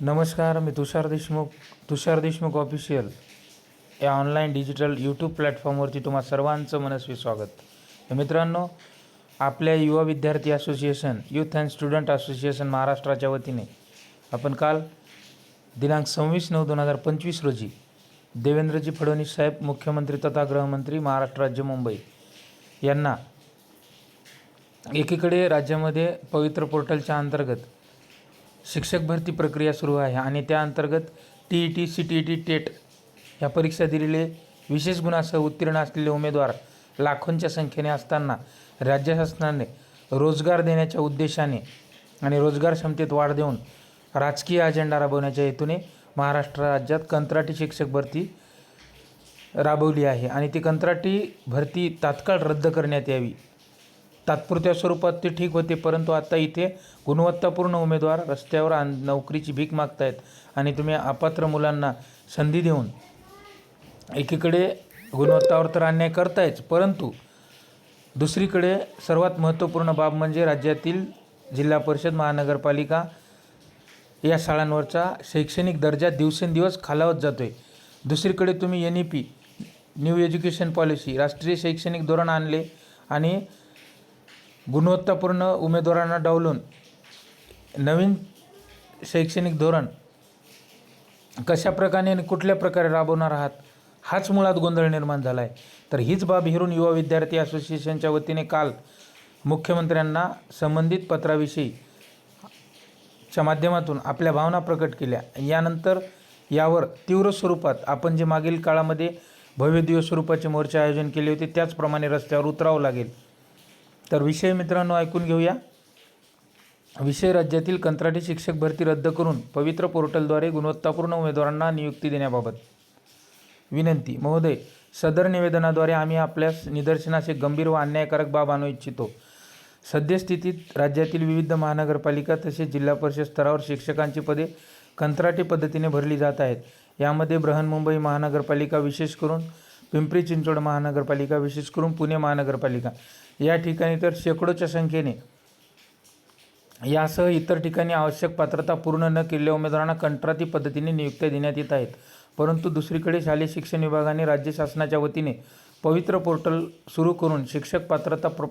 नमस्कार मी तुषार देशमुख तुषार देशमुख ऑफिशियल या ऑनलाईन डिजिटल यूट्यूब प्लॅटफॉर्मवरती तुम्हा सर्वांचं मनस्वी स्वागत. मित्रांनो आपल्या युवा विद्यार्थी association youth and student association महाराष्ट्राच्या वतीने आपण काल दिनांक सव्वीस नऊ दोन हजार पंचवीस रोजी देवेंद्रजी फडणवीस साहेब मुख्यमंत्री तथा गृहमंत्री महाराष्ट्र राज्य मुंबई यांना एकीकडे राज्यामध्ये पवित्र पोर्टलच्या अंतर्गत शिक्षक भरती प्रक्रिया सुरू आहे आणि त्या अंतर्गत T E T C T E T TET या परीक्षा दिलेले विशेष गुणासह उत्तीर्ण असलेले उमेदवार लाखोंच्या संख्येने असताना राज्य शासनाने रोजगार देण्याच्या उद्देशाने आणि रोजगार क्षमतेत वाढ देऊन राजकीय अजेंडा राबवण्याच्या हेतूने महाराष्ट्र राज्यात कंत्राटी शिक्षक भरती राबवली आहे. आणि ती कंत्राटी भरती तात्काळ रद्द करण्यात यावी. तात्पुरत्या स्वरूपात ते ठीक होते परंतु आता इथे गुणवत्तापूर्ण उमेदवार रस्त्यावर आण नोकरीची भीक मागतायत आणि तुम्ही अपात्र मुलांना संधी देऊन एकीकडे गुणवत्तावर तर अन्याय करतायच परंतु दुसरीकडे सर्वात महत्त्वपूर्ण बाब म्हणजे राज्यातील जिल्हा परिषद महानगरपालिका या शाळांवरचा शैक्षणिक दर्जा दिवसेंदिवस खालावत जातो आहे दुसरीकडे तुम्ही N E P new education policy राष्ट्रीय शैक्षणिक धोरण आणले आणि गुणवत्तापूर्ण उमेदवारांना डावलून नवीन शैक्षणिक धोरण कशा प्रकारे आणि कुठल्या प्रकारे राबवणार आहात हाच मुळात गोंधळ निर्माण झाला आहे तर हीच बाब हिरून युवा विद्यार्थी असोसिएशनच्या वतीने काल मुख्यमंत्र्यांना संबंधित पत्राविषयी च्या माध्यमातून आपल्या भावना प्रकट केल्या. यानंतर यावर तीव्र स्वरूपात आपण जे मागील काळामध्ये भव्य दिवस स्वरूपाचे मोर्चे आयोजन केले होते त्याचप्रमाणे रस्त्यावर उतरावं लागेल. तर विषय मित्रांनो ऐकून घेऊया. विषय राज्यातील कंत्राटी शिक्षक भरती रद्द करून पवित्र पोर्टलद्वारे गुणवत्तापूर्ण उमेदवारांना नियुक्ती देण्याबाबत विनंती. महोदय सदर निवेदनाद्वारे आम्ही आपल्यास निदर्शनाचे गंभीर व अन्यायकारक बाब आणू इच्छितो. सद्यस्थितीत राज्यातील विविध महानगरपालिका तसेच जिल्हा परिषद स्तरावर शिक्षकांची पदे कंत्राटी पद्धतीने भरली जात आहेत. यामध्ये बृहन्मुंबई महानगरपालिका विशेष करून पिंपरी चिंचवड महानगरपालिका विशेष करून पुणे महानगरपालिका. या ठिकाणी तर शेकडोच्या संख्येने यासह इतर ठिकाणी आवश्यक पात्रता पूर्ण न केलेल्या उमेदवारांना कंत्राटी पद्धतीने नियुक्त्या देण्यात येत आहेत. परंतु दुसरीकडे शालेय शिक्षण विभागाने राज्य शासनाच्या वतीने पवित्र पोर्टल सुरू करून शिक्षक पात्रता प्र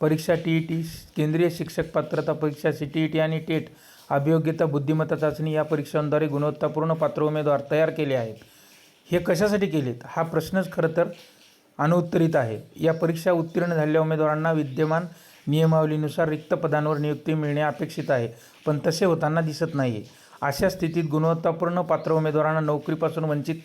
परीक्षा टी ई टी केंद्रीय शिक्षक पात्रता परीक्षा सी टी ई टी आणि टेट अभियोग्यता बुद्धिमत्ता चाचणी या परीक्षांद्वारे गुणवत्तापूर्ण पात्र उमेदवार तयार केले आहेत. हे कशासाठी केलेत? हा प्रश्नच खरं तर अनुत्तरित आहे. या परीक्षा उत्तीर्ण झालेल्या उमेदवारांना विद्यमान नियमावलीनुसार रिक्त पदांवर नियुक्ती मिळणे अपेक्षित आहे पण तसे होताना दिसत नाही आहे अशा स्थितीत गुणवत्तापूर्ण पात्र उमेदवारांना नोकरीपासून वंचित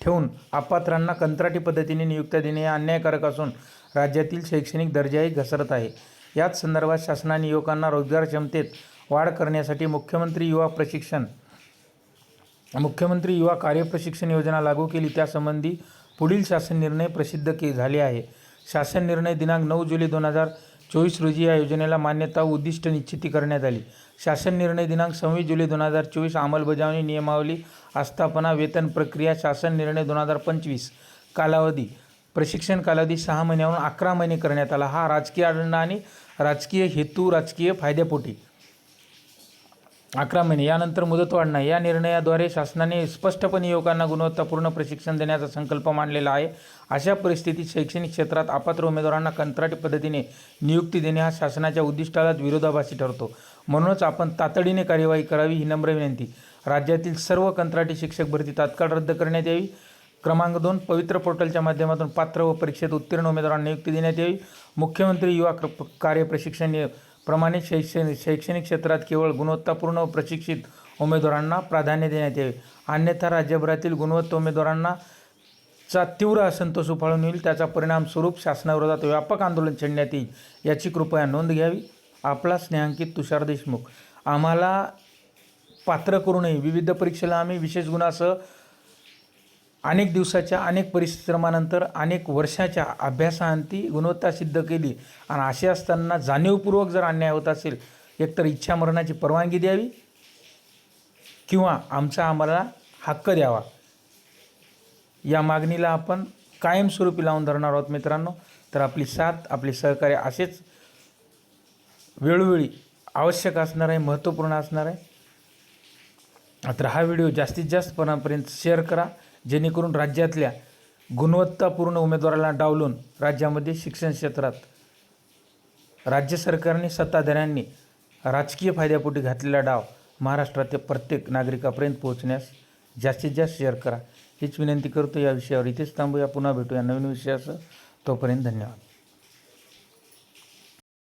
ठेवून अपात्रांना कंत्राटी पद्धतीने नियुक्त्या देणे हे अन्यायकारक असून राज्यातील शैक्षणिक दर्जाही घसरत आहे. याच संदर्भात शासनाने युवकांना रोजगार क्षमतेत वाढ करण्यासाठी मुख्यमंत्री युवा प्रशिक्षण मुख्यमंत्री युवा कार्यप्रशिक्षण योजना लागू केली. त्यासंबंधी पुढील शासन निर्णय प्रसिद्ध के झाले आहे. शासन निर्णय दिनांक नऊ जुलै दोन हजार चोवीस रोजी या योजनेला मान्यता उद्दिष्ट निश्चिती करण्यात आली. शासन निर्णय दिनांक सव्वीस जुलै दोन हजार चोवीस अंमलबजावणी नियमावली आस्थापना वेतन प्रक्रिया शासन निर्णय दोन हजार पंचवीस कालावधी प्रशिक्षण कालावधी सहा महिन्याहून अकरा महिने करण्यात आला. हा राजकीय अजेंडा आणि राजकीय हेतू राजकीय फायद्यापोटी अकरा महिने. यानंतर मुदतवाढ नाही या निर्णयाद्वारे शासनाने स्पष्टपणे युवकांना गुणवत्तापूर्ण प्रशिक्षण देण्याचा संकल्प मांडलेला आहे. अशा परिस्थितीत शैक्षणिक क्षेत्रात अपात्र उमेदवारांना कंत्राटी पद्धतीने नियुक्ती देणे हा शासनाच्या उद्दिष्टाला विरोधाभासी ठरतो. म्हणूनच आपण तातडीने कार्यवाही करावी ही नम्र विनंती. राज्यातील सर्व कंत्राटी शिक्षक भरती तात्काळ रद्द करण्यात यावी. क्रमांक दोन पवित्र पोर्टलच्या माध्यमातून पात्र व परीक्षेत उत्तीर्ण उमेदवारांना नियुक्ती देण्यात यावी. मुख्यमंत्री युवा क्र- कार्य प्रशिक्षण प्रमाणे शैक्षणिक शैक्षणिक क्षेत्रात केवळ गुणवत्तापूर्ण व प्रशिक्षित उमेदवारांना प्राधान्य देण्यात यावे. अन्यथा राज्यभरातील गुणवत्ता उमेदवारांना चा तीव्र असंतोष उफाळून येईल. त्याचा परिणाम स्वरूप शासनाविरोधात व्यापक आंदोलन छेडण्यात येईल. याची कृपया नोंद घ्यावी. आपला स्नेहांकित तुषार देशमुख. आम्हाला पात्र करूनही विविध परीक्षेला आम्ही विशेष गुणासह अनेक दिवसाच्या अनेक परिश्रमानंतर अनेक वर्षाच्या अभ्यासाअंती गुणवत्ता सिद्ध केली. आणि असे असताना जाणीवपूर्वक जर अन्याय होत असेल एकतर इच्छा मरणाची परवानगी द्यावी किंवा आमचा आम्हाला हक्क द्यावा. या मागणीला आपण कायमस्वरूपी लावून धरणार आहोत मित्रांनो. तर आपली साथ आपले सहकार्य असेच वेळोवेळी आवश्यक असणार आहे महत्त्वपूर्ण असणार आहे. तर हा व्हिडिओ जास्तीत जास्त पणापर्यंत शेअर करा. जेणेकरून राज्यातल्या गुणवत्तापूर्ण उमेदवाराला डावलून राज्यामध्ये शिक्षण क्षेत्रात राज्य सरकारने सत्ताधाऱ्यांनी राजकीय फायद्यापोटी घातलेला डाव महाराष्ट्रातील प्रत्येक नागरिकापर्यंत पोहोचण्यास जास्तीत जास्त शेअर करा. हीच विनंती करतो. या विषयावर इथेच थांबूया. पुन्हा भेटूया नवीन विषयासह. तोपर्यंत धन्यवाद.